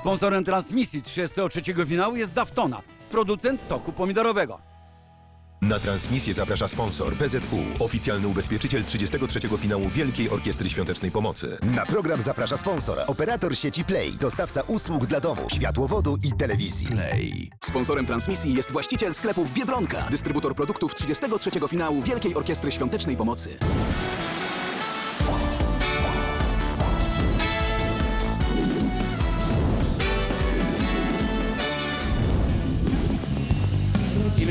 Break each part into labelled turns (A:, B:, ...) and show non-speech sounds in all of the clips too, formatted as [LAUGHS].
A: Sponsorem transmisji 33 finału jest Daftona, producent soku pomidorowego.
B: Na transmisję zaprasza sponsor PZU, oficjalny ubezpieczyciel 33. finału Wielkiej Orkiestry Świątecznej Pomocy.
C: Na program zaprasza sponsor, operator sieci Play, dostawca usług dla domu, światłowodu i telewizji.
D: Sponsorem transmisji jest właściciel sklepów Biedronka, dystrybutor produktów 33. finału Wielkiej Orkiestry Świątecznej Pomocy.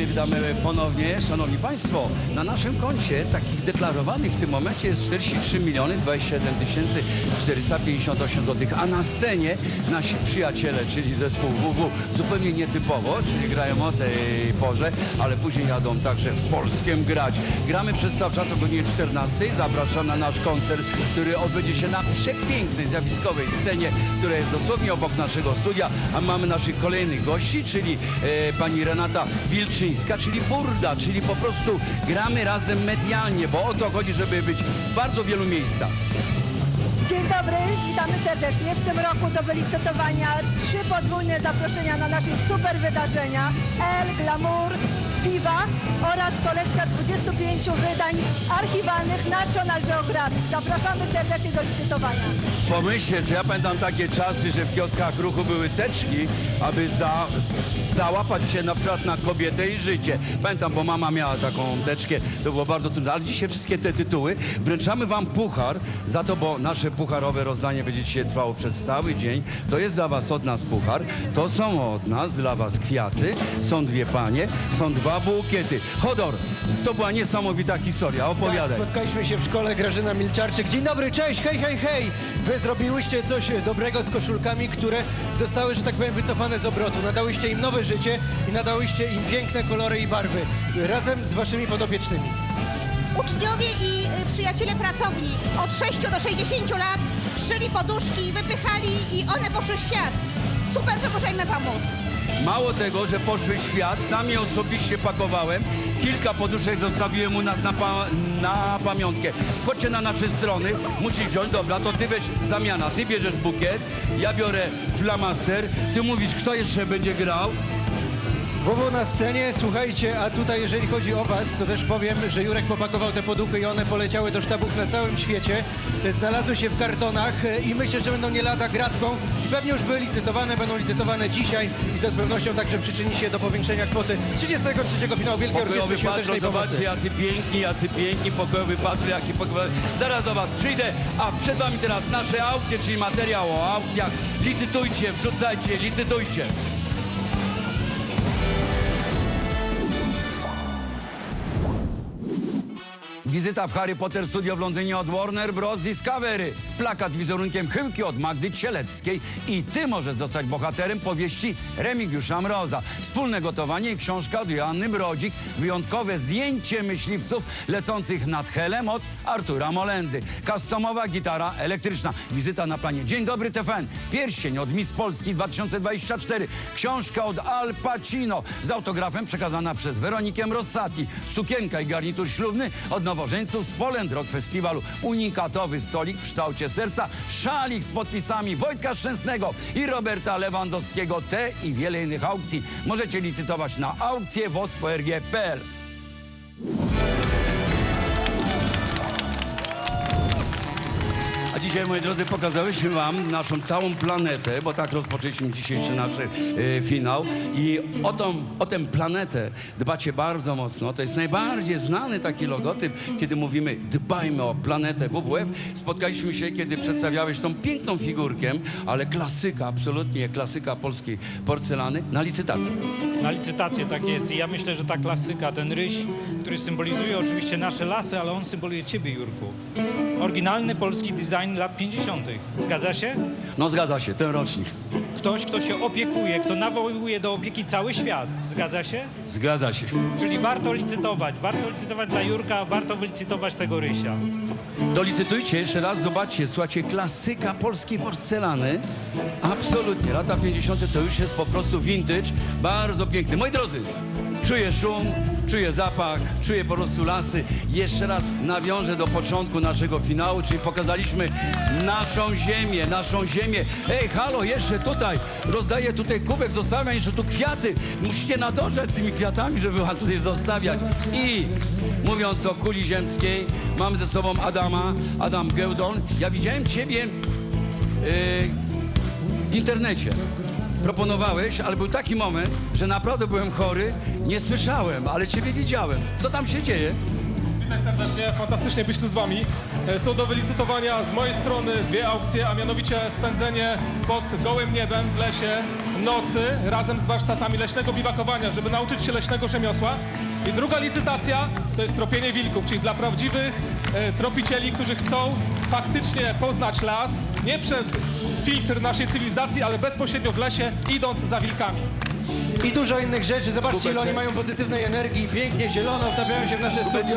A: Witamy ponownie, Szanowni Państwo, na naszym koncie takich deklarowanych w tym momencie jest 43 miliony 27 tysięcy 458 zł, a na scenie nasi przyjaciele, czyli zespół WW, zupełnie nietypowo, czyli grają o tej porze, ale później jadą także w Polskiem grać. Gramy przez cały czas o godzinie 14, zapraszam na nasz koncert, który odbędzie się na przepięknej, zjawiskowej scenie, która jest dosłownie obok naszego studia, a mamy naszych kolejnych gości, czyli e, pani Renata Wilczyńska, czyli Burda, czyli po prostu gramy razem medialnie, bo o to chodzi, żeby być w bardzo wielu miejscach.
E: Dzień dobry, witamy serdecznie. W tym roku do wylicytowania trzy podwójne zaproszenia na nasze super wydarzenia El, Glamour, Viva oraz kolekcja 25 wydań archiwalnych National Geographic. Zapraszamy serdecznie do licytowania.
A: Pomyślcie, że ja pamiętam takie czasy, że w kioskach ruchu były teczki, aby za, załapać się na przykład na kobietę i życie. Pamiętam, bo mama miała taką teczkę, to było bardzo trudne, ale dzisiaj wszystkie te tytuły wręczamy wam puchar za to, bo nasze pucharowe rozdanie będzie dzisiaj trwało przez cały dzień. To jest dla was od nas puchar, to są od nas dla was kwiaty, są dwie panie, są dwa bukiety. Chodor, to była niesamowita historia,
F: Tak,
A: opowiadaj.
F: spotkaliśmy się w szkole Grażyna Milczarczyk. Dzień dobry, cześć, hej, hej, hej! Wy zrobiłyście coś dobrego z koszulkami, które zostały, że tak powiem, wycofane z obrotu. Nadałyście im nowe życie i nadałyście im piękne kolory i barwy. Razem z waszymi podopiecznymi.
G: Uczniowie i y, przyjaciele pracowni od 6 do 60 lat szyli poduszki, wypychali i one poszły w świat. Super, że możemy pomóc.
A: Mało tego, że poszły świat, sam je osobiście pakowałem. Kilka poduszek zostawiłem u nas na, pa na pamiątkę. Chodźcie na nasze strony, musisz wziąć, dobra, to ty weź zamiana. Ty bierzesz bukiet, ja biorę flamaster, ty mówisz, kto jeszcze będzie grał.
F: WW na scenie, słuchajcie, a tutaj jeżeli chodzi o was, to też powiem, że Jurek popakował te poduchy i one poleciały do sztabów na całym świecie. Znalazły się w kartonach e, i myślę, że będą nie lada gratką i pewnie już były licytowane, będą licytowane dzisiaj i to z pewnością także przyczyni się do powiększenia kwoty 33 finału Wielkiej
A: Pokojowy
F: Orkiestry Świątecznej Pomocy.
A: zobaczcie, jacy piękni, jacy piękni, pokojowy patron, jaki pokojowy. Zaraz do was przyjdę, a przed wami teraz nasze aukcje, czyli materiał o aukcjach. Licytujcie, wrzucajcie, licytujcie. Wizyta w Harry Potter Studio w Londynie od Warner Bros. Discovery. Plakat z wizerunkiem Chyłki od Magdy Cieleckiej. I ty możesz zostać bohaterem powieści Remigiusza Mroza. Wspólne gotowanie i książka od Joanny Brodzik. Wyjątkowe zdjęcie myśliwców lecących nad helem od Artura Molendy. Customowa gitara elektryczna. Wizyta na planie Dzień dobry TFN. Pierścień od Miss Polski 2024. Książka od Al Pacino z autografem przekazana przez Weronikę Rossati. Sukienka i garnitur ślubny od nowożeńców z Poland Rock Festiwalu. Unikatowy stolik w kształcie serca. Szalik z podpisami Wojtka Szczęsnego i Roberta Lewandowskiego. Te i wiele innych aukcji możecie licytować na aukcję wospo.rg.pl. dzisiaj, moi drodzy, pokazałyśmy wam naszą całą planetę, bo tak rozpoczęliśmy dzisiejszy nasz e, finał. I o, tą, o tę planetę dbacie bardzo mocno. To jest najbardziej znany taki logotyp, kiedy mówimy dbajmy o planetę WWF. Spotkaliśmy się, kiedy przedstawiałeś tą piękną figurkę, ale klasyka, absolutnie klasyka polskiej porcelany na licytacji.
H: Na licytację, tak jest. I ja myślę, że ta klasyka, ten ryś, który symbolizuje oczywiście nasze lasy, ale on symboluje ciebie, Jurku. Oryginalny polski design lat 50. Zgadza się?
A: No zgadza się, ten rocznik.
H: Ktoś, kto się opiekuje, kto nawołuje do opieki cały świat. Zgadza się?
A: Zgadza się.
H: Czyli warto licytować. Warto licytować dla Jurka, warto wylicytować tego rysia.
A: Dolicytujcie jeszcze raz, zobaczcie, słuchajcie, klasyka polskiej porcelany. Absolutnie, lata 50. to już jest po prostu vintage, bardzo piękny. Moi drodzy, czuję szum, czuję zapach, czuję po prostu lasy. Jeszcze raz nawiążę do początku naszego finału, czyli pokazaliśmy naszą ziemię, naszą ziemię. Ej, halo, jeszcze tutaj, rozdaję tutaj kubek, zostawiam jeszcze tu kwiaty. Musicie nadążać z tymi kwiatami, żeby wam tutaj zostawiać. I mówiąc o kuli ziemskiej, mamy ze sobą Adama, Adam Geudon. Ja widziałem ciebie yy, w internecie. Proponowałeś, ale był taki moment, że naprawdę byłem chory, nie słyszałem, ale ciebie widziałem. Co tam się dzieje?
I: Witaj serdecznie, fantastycznie być tu z Wami. E, Są do wylicytowania z mojej strony dwie aukcje, a mianowicie spędzenie pod gołym niebem w lesie nocy razem z warsztatami leśnego biwakowania, żeby nauczyć się leśnego rzemiosła. I druga licytacja to jest tropienie wilków, czyli dla prawdziwych e, tropicieli, którzy chcą faktycznie poznać las, nie przez filtr naszej cywilizacji, ale bezpośrednio w lesie, idąc za wilkami.
F: I dużo innych rzeczy. Zobaczcie, ile oni mają pozytywnej energii. Pięknie, zielono, wtapiają się w nasze studio.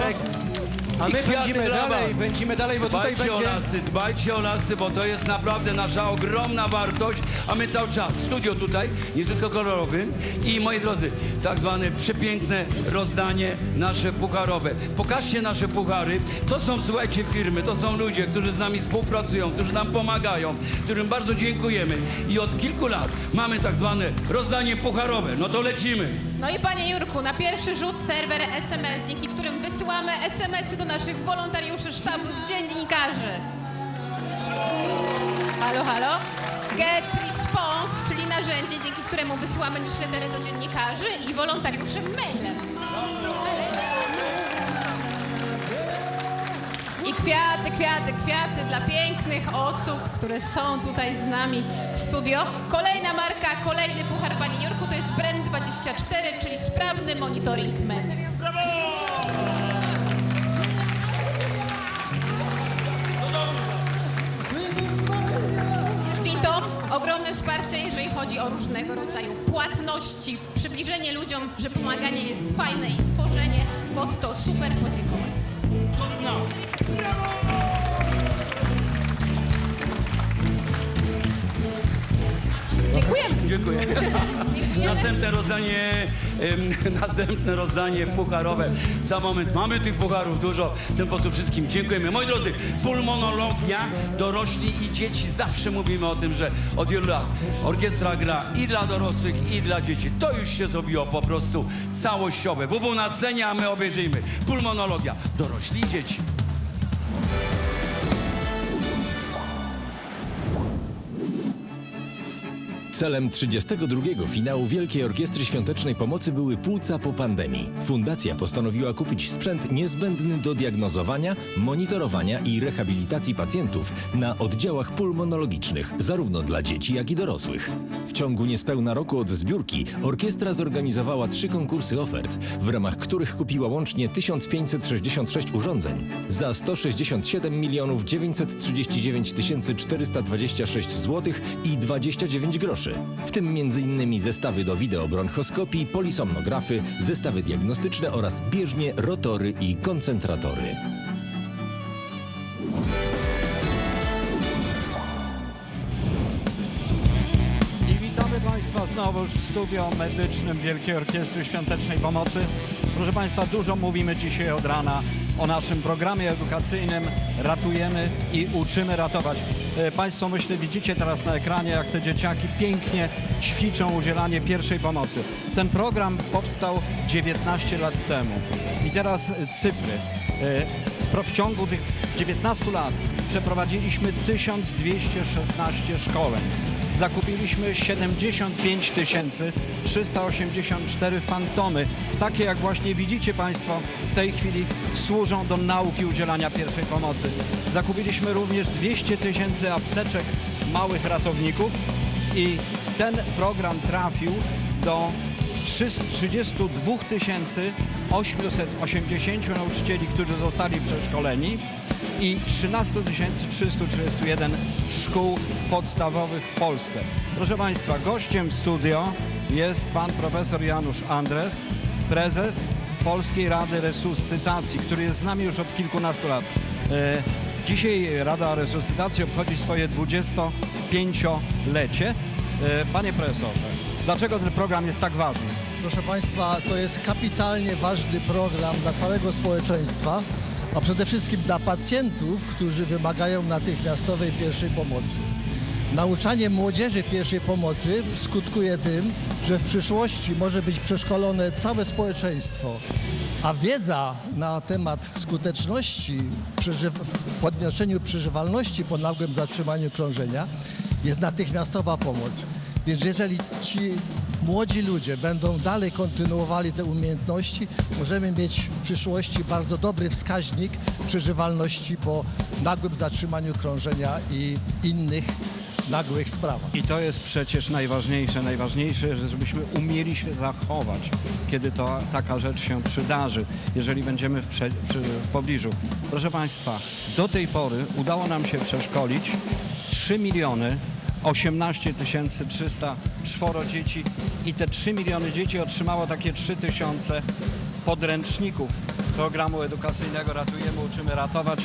F: A my
A: dla
F: dalej,
A: was.
F: pędzimy dalej, bo tutaj
A: Dbajcie o
F: będzie...
A: lasy, dbajcie o lasy, bo to jest naprawdę nasza ogromna wartość, a my cały czas, studio tutaj, niezwykle kolorowy i moi drodzy, tak zwane przepiękne rozdanie nasze pucharowe. Pokażcie nasze puchary, to są, słuchajcie, firmy, to są ludzie, którzy z nami współpracują, którzy nam pomagają, którym bardzo dziękujemy i od kilku lat mamy tak zwane rozdanie pucharowe, no to lecimy.
J: No i panie Jurku, na pierwszy rzut serwer SMS, dzięki którym wysyłamy SMS-y do naszych wolontariuszy, sztabów, dziennikarzy. Halo, halo? Get Response, czyli narzędzie, dzięki któremu wysyłamy newslettery do dziennikarzy i wolontariuszy mailem. I kwiaty, kwiaty, kwiaty dla pięknych osób, które są tutaj z nami w studio. Kolejna marka, kolejny puchar Pani Jurku to jest Brand24, czyli sprawny monitoring. I to ogromne wsparcie, jeżeli chodzi o różnego rodzaju płatności, przybliżenie ludziom, że pomaganie jest fajne i tworzenie pod to super podziękowań. Bravo!
A: Dziękuję.
J: Dziękujemy.
A: Następne rozdanie, [LAUGHS] następne rozdanie pucharowe. Za moment mamy tych pucharów dużo. W ten sposób wszystkim dziękujemy. Moi drodzy, pulmonologia, dorośli i dzieci. Zawsze mówimy o tym, że od wielu lat orkiestra gra i dla dorosłych, i dla dzieci. To już się zrobiło po prostu całościowe. WW na scenie, a my obejrzyjmy. Pulmonologia, dorośli i dzieci.
K: Celem 32. finału Wielkiej Orkiestry Świątecznej Pomocy były płuca po pandemii. Fundacja postanowiła kupić sprzęt niezbędny do diagnozowania, monitorowania i rehabilitacji pacjentów na oddziałach pulmonologicznych, zarówno dla dzieci, jak i dorosłych. W ciągu niespełna roku od zbiórki orkiestra zorganizowała trzy konkursy ofert, w ramach których kupiła łącznie 1566 urządzeń za 167 milionów 939 426 zł i 29 groszy. W tym m.in. zestawy do wideobronchoskopii, polisomnografy, zestawy diagnostyczne oraz bieżnie, rotory i koncentratory.
L: I witamy Państwa znowu w studio medycznym Wielkiej Orkiestry Świątecznej Pomocy. Proszę Państwa, dużo mówimy dzisiaj od rana o naszym programie edukacyjnym Ratujemy i uczymy ratować. E, Państwo myślę widzicie teraz na ekranie, jak te dzieciaki pięknie ćwiczą udzielanie pierwszej pomocy. Ten program powstał 19 lat temu. I teraz cyfry. E, W ciągu tych 19 lat przeprowadziliśmy 1216 szkoleń. Zakupiliśmy 75 384 fantomy. Takie jak właśnie widzicie Państwo w tej chwili służą do nauki udzielania pierwszej pomocy. Zakupiliśmy również 200 tysięcy apteczek małych ratowników i ten program trafił do 32 880 nauczycieli, którzy zostali przeszkoleni i 13 331 szkół podstawowych w Polsce. Proszę Państwa, gościem w studio jest pan profesor Janusz Andres, prezes Polskiej Rady Resuscytacji, który jest z nami już od kilkunastu lat. E, Dzisiaj Rada Resuscytacji obchodzi swoje 25-lecie. E, Panie profesorze, Dlaczego ten program jest tak ważny?
M: Proszę Państwa, to jest kapitalnie ważny program dla całego społeczeństwa, a przede wszystkim dla pacjentów, którzy wymagają natychmiastowej pierwszej pomocy. Nauczanie młodzieży pierwszej pomocy skutkuje tym, że w przyszłości może być przeszkolone całe społeczeństwo, a wiedza na temat skuteczności w podnoszeniu przeżywalności po nagłym zatrzymaniu krążenia jest natychmiastowa pomoc. Więc jeżeli ci młodzi ludzie będą dalej kontynuowali te umiejętności, możemy mieć w przyszłości bardzo dobry wskaźnik przeżywalności po nagłym zatrzymaniu krążenia i innych nagłych sprawach.
L: I to jest przecież najważniejsze, najważniejsze, że żebyśmy umieli się zachować, kiedy to taka rzecz się przydarzy, jeżeli będziemy w, prze, przy, w pobliżu. Proszę Państwa, do tej pory udało nam się przeszkolić 3 miliony 18 300 czworo dzieci i te 3 miliony dzieci otrzymało takie 3 tysiące podręczników programu edukacyjnego Ratujemy, Uczymy Ratować.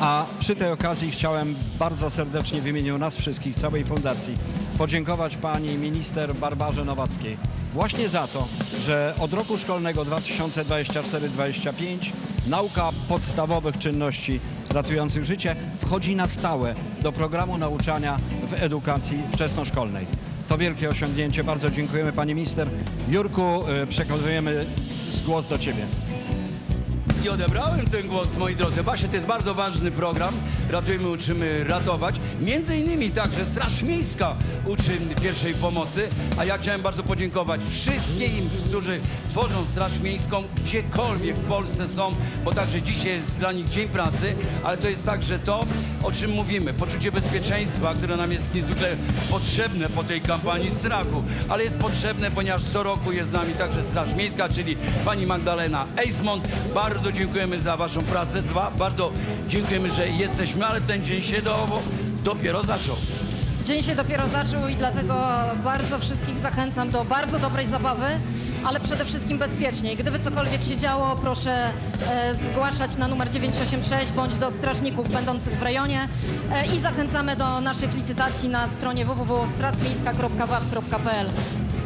L: A przy tej okazji chciałem bardzo serdecznie w imieniu nas wszystkich, całej fundacji, podziękować pani minister Barbarze Nowackiej właśnie za to, że od roku szkolnego 2024-2025 nauka podstawowych czynności ratujących życie wchodzi na stałe do programu nauczania w edukacji wczesnoszkolnej. To wielkie osiągnięcie. Bardzo dziękujemy pani minister. Jurku, y, przekazujemy głos do ciebie.
A: I odebrałem ten głos, moi drodzy. Właśnie to jest bardzo ważny program. Ratujemy, uczymy ratować. Między innymi także Straż Miejska uczy pierwszej pomocy. A ja chciałem bardzo podziękować wszystkim, którzy tworzą Straż Miejską, gdziekolwiek w Polsce są, bo także dzisiaj jest dla nich dzień pracy, ale to jest także to, o czym mówimy. Poczucie bezpieczeństwa, które nam jest niezwykle potrzebne po tej kampanii strachu, ale jest potrzebne, ponieważ co roku jest z nami także Straż Miejska, czyli pani Magdalena Eismont. Bardzo dziękujemy za waszą pracę. Dwa, bardzo dziękujemy, że jesteśmy, ale ten dzień się do, dopiero zaczął.
N: Dzień się dopiero zaczął i dlatego bardzo wszystkich zachęcam do bardzo dobrej zabawy, ale przede wszystkim bezpieczniej. Gdyby cokolwiek się działo, proszę e, zgłaszać na numer 986 bądź do strażników będących w rejonie e, i zachęcamy do naszych licytacji na stronie www.strasmiejska.waw.pl.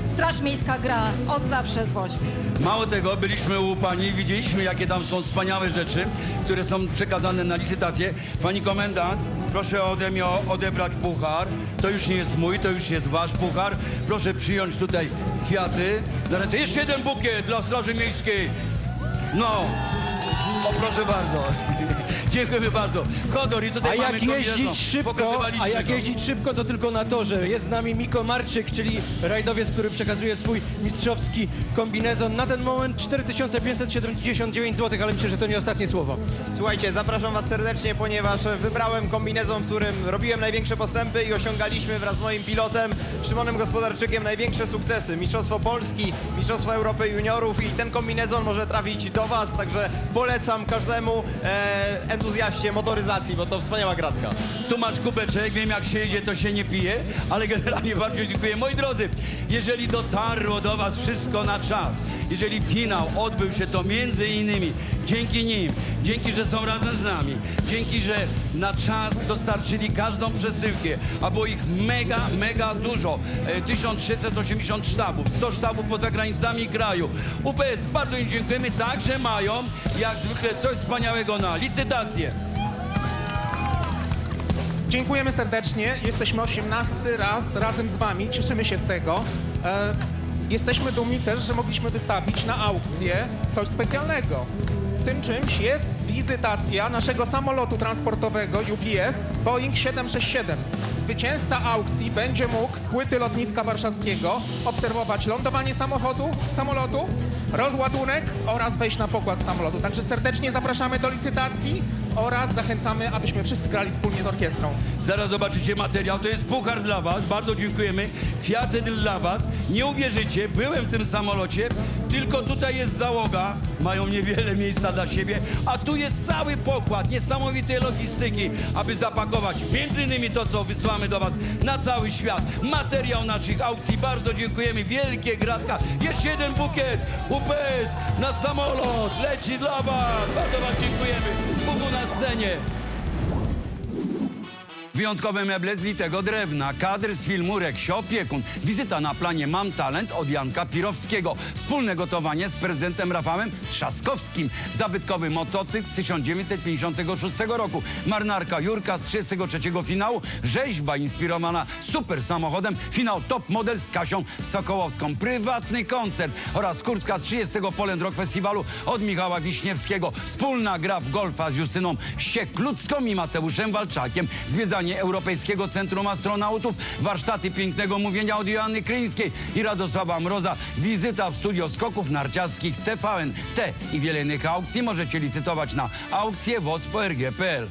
N: Straż Miejska gra od zawsze z Woźb.
A: Mało tego, byliśmy u pani, widzieliśmy jakie tam są wspaniałe rzeczy, które są przekazane na licytację. Pani komendant, proszę ode mnie odebrać puchar. To już nie jest mój, to już jest wasz puchar. Proszę przyjąć tutaj kwiaty. Na ręce jeszcze jeden bukiet dla Straży Miejskiej. No, o proszę bardzo. [LAUGHS] Dziękujemy bardzo. Chodor i
F: A
A: tutaj mamy
F: jak jeździć
A: kombinezon.
F: szybko,
A: Pokazywaliśmy
F: a jak
A: go.
F: jeździć szybko, to tylko na torze. Jest z nami Miko Marczyk, czyli rajdowiec, który przekazuje swój mistrzowski kombinezon. Na ten moment 4579 zł, ale myślę, że to nie ostatnie słowo.
O: Słuchajcie, zapraszam Was serdecznie, ponieważ wybrałem kombinezon, w którym robiłem największe postępy i osiągaliśmy wraz z moim pilotem Szymonem Gospodarczykiem największe sukcesy. Mistrzostwo Polski, Mistrzostwo Europy Juniorów i ten kombinezon może trafić do Was, także polecam każdemu e, entuzjaście motoryzacji, bo to wspaniała gratka.
A: Tu masz kubeczek, wiem jak się jedzie, to się nie pije, ale generalnie bardzo dziękuję. Moi drodzy, jeżeli dotarło do Was wszystko na czas, jeżeli finał odbył się to między innymi dzięki nim, dzięki, że są razem z nami, dzięki, że na czas dostarczyli każdą przesyłkę, a było ich mega, mega dużo. E, 1680 sztabów, 100 sztabów poza granicami kraju. UPS, bardzo im dziękujemy, także mają jak zwykle coś wspaniałego na licytację.
P: Dziękujemy serdecznie. Jesteśmy 18 raz razem z Wami. Cieszymy się z tego. E, jesteśmy dumni też, że mogliśmy wystawić na aukcję coś specjalnego. Tym czymś jest wizytacja naszego samolotu transportowego UPS Boeing 767. Zwycięzca aukcji będzie mógł z płyty lotniska warszawskiego obserwować lądowanie samochodu, samolotu, rozładunek oraz wejść na pokład samolotu. Także serdecznie zapraszamy do licytacji oraz zachęcamy, abyśmy wszyscy grali wspólnie z orkiestrą.
A: Zaraz zobaczycie materiał. To jest puchar dla Was. Bardzo dziękujemy. Kwiaty dla Was. Nie uwierzycie, byłem w tym samolocie, tylko tutaj jest załoga. Mają niewiele miejsca dla siebie, a tu jest cały pokład niesamowitej logistyki, aby zapakować między innymi to, co wysyłamy do Was na cały świat. Materiał naszych aukcji. Bardzo dziękujemy. Wielkie gratka. Jeszcze jeden bukiet. UPS na samolot. Leci dla Was. Bardzo Was dziękujemy. Bubu na scenie. Wyjątkowe meble z litego drewna, kadr z filmu Reksio Opiekun, wizyta na planie Mam Talent od Janka Pirowskiego, wspólne gotowanie z prezydentem Rafałem Trzaskowskim, zabytkowy motocykl z 1956 roku, marynarka Jurka z 33 finału, rzeźba inspirowana super samochodem, finał Top Model z Kasią Sokołowską, prywatny koncert oraz kurtka z 30 Poland Rock Festiwalu od Michała Wiśniewskiego, wspólna gra w golfa z Justyną Siekludzką i Mateuszem Walczakiem, zwiedzanie Europejskiego Centrum Astronautów, warsztaty pięknego mówienia od Joanny Kryńskiej i Radosława Mroza, wizyta w studio skoków narciarskich TVN. Te i wiele innych aukcji możecie licytować na aukcję wospo.rg.pl.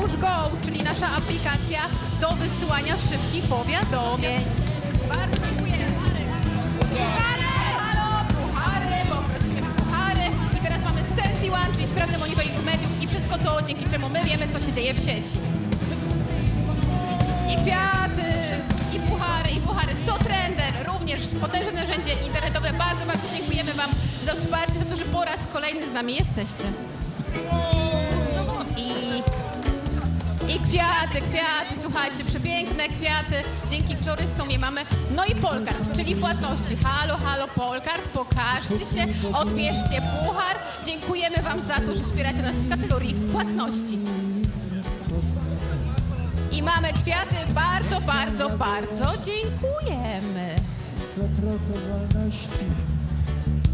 J: Push Go, czyli nasza aplikacja do wysyłania szybkich powiadomień. Bardzo dziękujemy. Puchary! Halo, puchary, poprosimy puchary. I teraz mamy Senti One, czyli sprawny monitoring mediów i wszystko to, dzięki czemu my wiemy, co się dzieje w sieci. I kwiaty, i puchary, i puchary. Sotrender, również potężne narzędzie internetowe. Bardzo, bardzo dziękujemy Wam za wsparcie, za to, że po raz kolejny z nami jesteście. Kwiaty, kwiaty, słuchajcie, przepiękne kwiaty. Dzięki florystom je mamy. No i Polkart, czyli płatności. Halo, halo, Polkart, pokażcie się, odbierzcie puchar. Dziękujemy Wam za to, że wspieracie nas w kategorii płatności. I mamy kwiaty. Bardzo, bardzo, bardzo dziękujemy.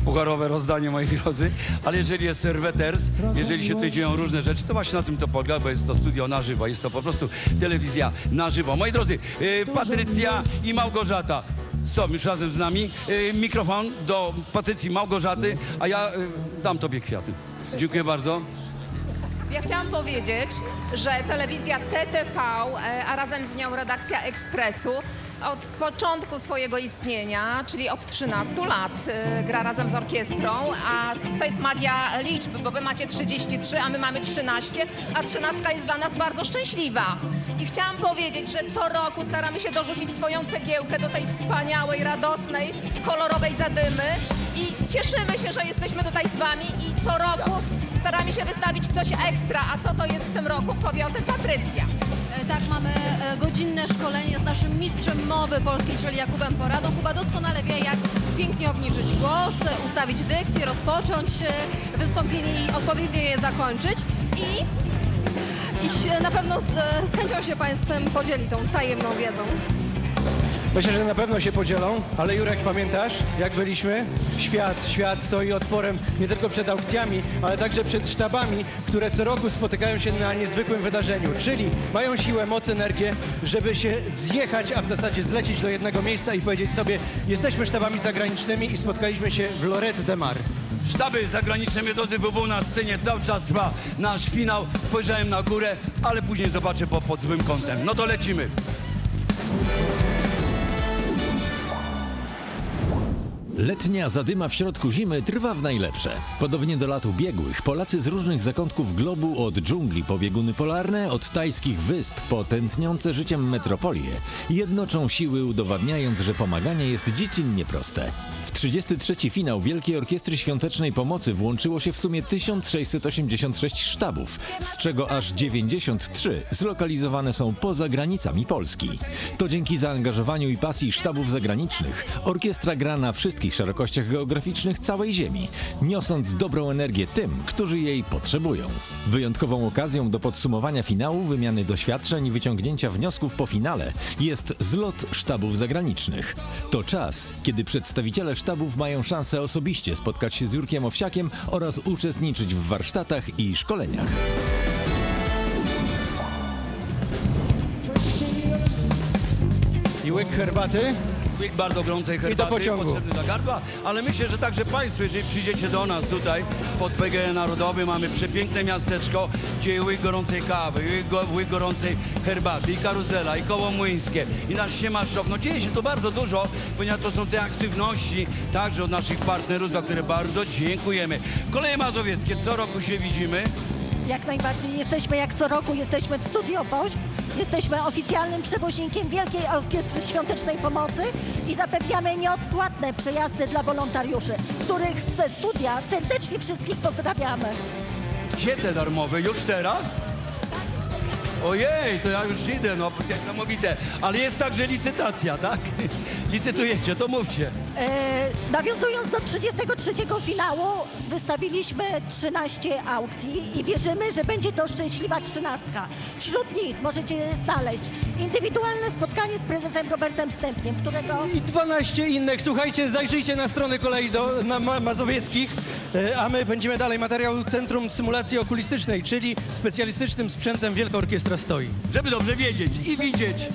A: Pucharowe rozdanie, moi drodzy, ale jeżeli jest serweters, jeżeli się tutaj dzieją różne rzeczy, to właśnie na tym to polega, bo jest to studio na żywo, jest to po prostu telewizja na żywo. Moi drodzy, y, Patrycja i Małgorzata są już razem z nami. Y, mikrofon do Patrycji Małgorzaty, a ja y, dam tobie kwiaty. Dziękuję bardzo.
Q: Ja chciałam powiedzieć, że telewizja TTV, e, a razem z nią redakcja Ekspresu od początku swojego istnienia, czyli od 13 lat, e, gra razem z orkiestrą, a to jest magia liczb, bo wy macie 33, a my mamy 13, a 13 jest dla nas bardzo szczęśliwa. I chciałam powiedzieć, że co roku staramy się dorzucić swoją cegiełkę do tej wspaniałej, radosnej, kolorowej zadymy i cieszymy się, że jesteśmy tutaj z wami i co roku staramy się wystawić coś ekstra. A co to jest w tym roku? Powie o tym Patrycja.
N: Tak, mamy e, godzinne szkolenie z naszym mistrzem mowy polskiej, czyli Jakubem Poradą. Kuba doskonale wie, jak pięknie obniżyć głos, e, ustawić dykcję, rozpocząć e, wystąpienie i odpowiednio je zakończyć. I, i na pewno z chęcią się Państwem podzieli tą tajemną wiedzą.
F: Myślę, że na pewno się podzielą, ale Jurek, pamiętasz, jak byliśmy? Świat, świat stoi otworem nie tylko przed aukcjami, ale także przed sztabami, które co roku spotykają się na niezwykłym wydarzeniu, czyli mają siłę, moc, energię, żeby się zjechać, a w zasadzie zlecieć do jednego miejsca i powiedzieć sobie, jesteśmy sztabami zagranicznymi i spotkaliśmy się w Lorette de Mar.
A: Sztaby zagraniczne mnie drodzy WW na scenie cały czas trwa nasz finał. Spojrzałem na górę, ale później zobaczę po, pod złym kątem. No to lecimy.
K: Letnia zadyma w środku zimy trwa w najlepsze. Podobnie do lat ubiegłych, Polacy z różnych zakątków globu, od dżungli po bieguny polarne, od tajskich wysp po tętniące życiem metropolie, jednoczą siły udowadniając, że pomaganie jest dziecinnie proste. W 33. finał Wielkiej Orkiestry Świątecznej Pomocy włączyło się w sumie 1686 sztabów, z czego aż 93 zlokalizowane są poza granicami Polski. To dzięki zaangażowaniu i pasji sztabów zagranicznych orkiestra gra na wszystkich szerokościach geograficznych całej Ziemi, niosąc dobrą energię tym, którzy jej potrzebują. Wyjątkową okazją do podsumowania finału, wymiany doświadczeń i wyciągnięcia wniosków po finale jest zlot sztabów zagranicznych. To czas, kiedy przedstawiciele sztabów mają szansę osobiście spotkać się z Jurkiem Owsiakiem oraz uczestniczyć w warsztatach i szkoleniach.
F: I herbaty.
A: Łyk bardzo gorącej
F: I do
A: herbaty,
F: pociągu.
A: potrzebny dla gardła, ale myślę, że także Państwo, jeżeli przyjdziecie do nas tutaj pod PGE Narodowy, mamy przepiękne miasteczko, gdzie łyk gorącej kawy, łyk, go- łyk gorącej herbaty, i karuzela, i koło młyńskie, i nasz Siemaszów. No dzieje się tu bardzo dużo, ponieważ to są te aktywności także od naszych partnerów, za które bardzo dziękujemy. Koleje Mazowieckie, co roku się widzimy.
R: Jak najbardziej. Jesteśmy jak co roku, jesteśmy w Studio Woźb. Jesteśmy oficjalnym przewoźnikiem Wielkiej Orkiestry Świątecznej Pomocy i zapewniamy nieodpłatne przejazdy dla wolontariuszy, których ze studia serdecznie wszystkich pozdrawiamy.
A: Gdzie te darmowe? Już teraz? Ojej, to ja już idę, no niesamowite. Ale jest także licytacja, tak? [LAUGHS] Licytujecie, to mówcie.
R: E, nawiązując do 33 finału, wystawiliśmy 13 aukcji i wierzymy, że będzie to szczęśliwa trzynastka. Wśród nich możecie znaleźć indywidualne spotkanie z prezesem Robertem Stępniem, którego...
F: I 12 innych. Słuchajcie, zajrzyjcie na strony kolei do, na Ma- Mazowieckich, e, a my będziemy dalej materiał Centrum Symulacji Okulistycznej, czyli specjalistycznym sprzętem Wielka Orkiestra stoi.
A: Żeby dobrze wiedzieć i widzieć.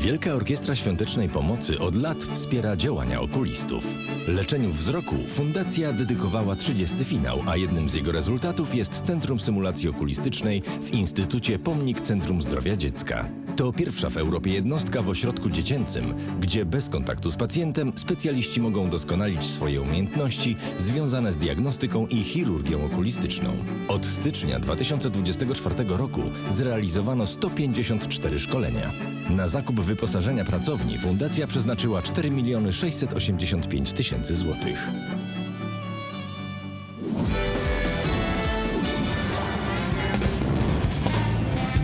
K: Wielka Orkiestra Świątecznej Pomocy od lat wspiera działania okulistów. Leczeniu wzroku fundacja dedykowała 30 finał, a jednym z jego rezultatów jest Centrum Symulacji Okulistycznej w Instytucie Pomnik Centrum Zdrowia Dziecka. To pierwsza w Europie jednostka w ośrodku dziecięcym, gdzie bez kontaktu z pacjentem specjaliści mogą doskonalić swoje umiejętności związane z diagnostyką i chirurgią okulistyczną. Od stycznia 2024 roku zrealizowano 154 szkolenia. Na zakup wyposażenia pracowni fundacja przeznaczyła 4 miliony 685 tysięcy złotych.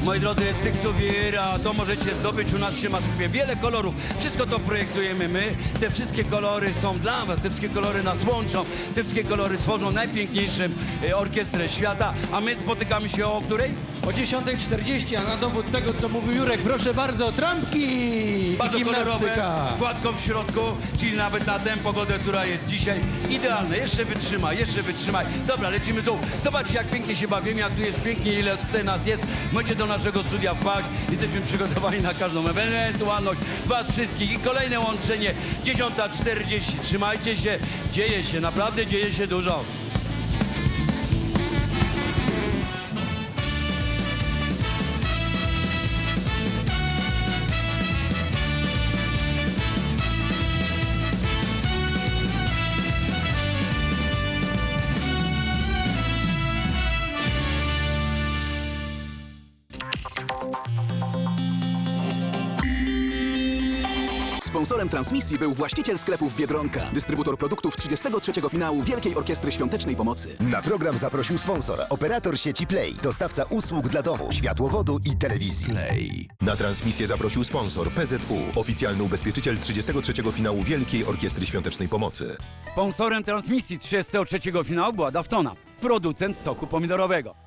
A: Moi drodzy, jest tych Souviera, to możecie zdobyć u nas się maszupie. Wiele kolorów, wszystko to projektujemy my. Te wszystkie kolory są dla was, te wszystkie kolory nas łączą, te wszystkie kolory stworzą najpiękniejszą e, orkiestrę świata, a my spotykamy się o której?
F: O 10.40, a na dowód tego, co mówił Jurek, proszę bardzo, trampki
A: Bardzo
F: i
A: kolorowe, z kładką w środku, czyli nawet na tę pogodę, która jest dzisiaj idealna. Jeszcze wytrzymaj, jeszcze wytrzymaj. Dobra, lecimy tu. Zobaczcie, jak pięknie się bawimy, jak tu jest pięknie, ile tutaj nas jest. Możecie do naszego studia wpaść. Jesteśmy przygotowani na każdą ewentualność was wszystkich. I kolejne łączenie, 10.40. Trzymajcie się, dzieje się, naprawdę dzieje się dużo.
D: Transmisji był właściciel sklepów Biedronka, dystrybutor produktów 33 finału Wielkiej Orkiestry Świątecznej Pomocy.
C: Na program zaprosił sponsor, operator sieci Play, dostawca usług dla domu, światłowodu i telewizji.
K: Play.
B: Na transmisję zaprosił sponsor PZU, oficjalny ubezpieczyciel 33 finału Wielkiej Orkiestry Świątecznej Pomocy.
A: Sponsorem transmisji 33 finału była Daftona, producent soku pomidorowego.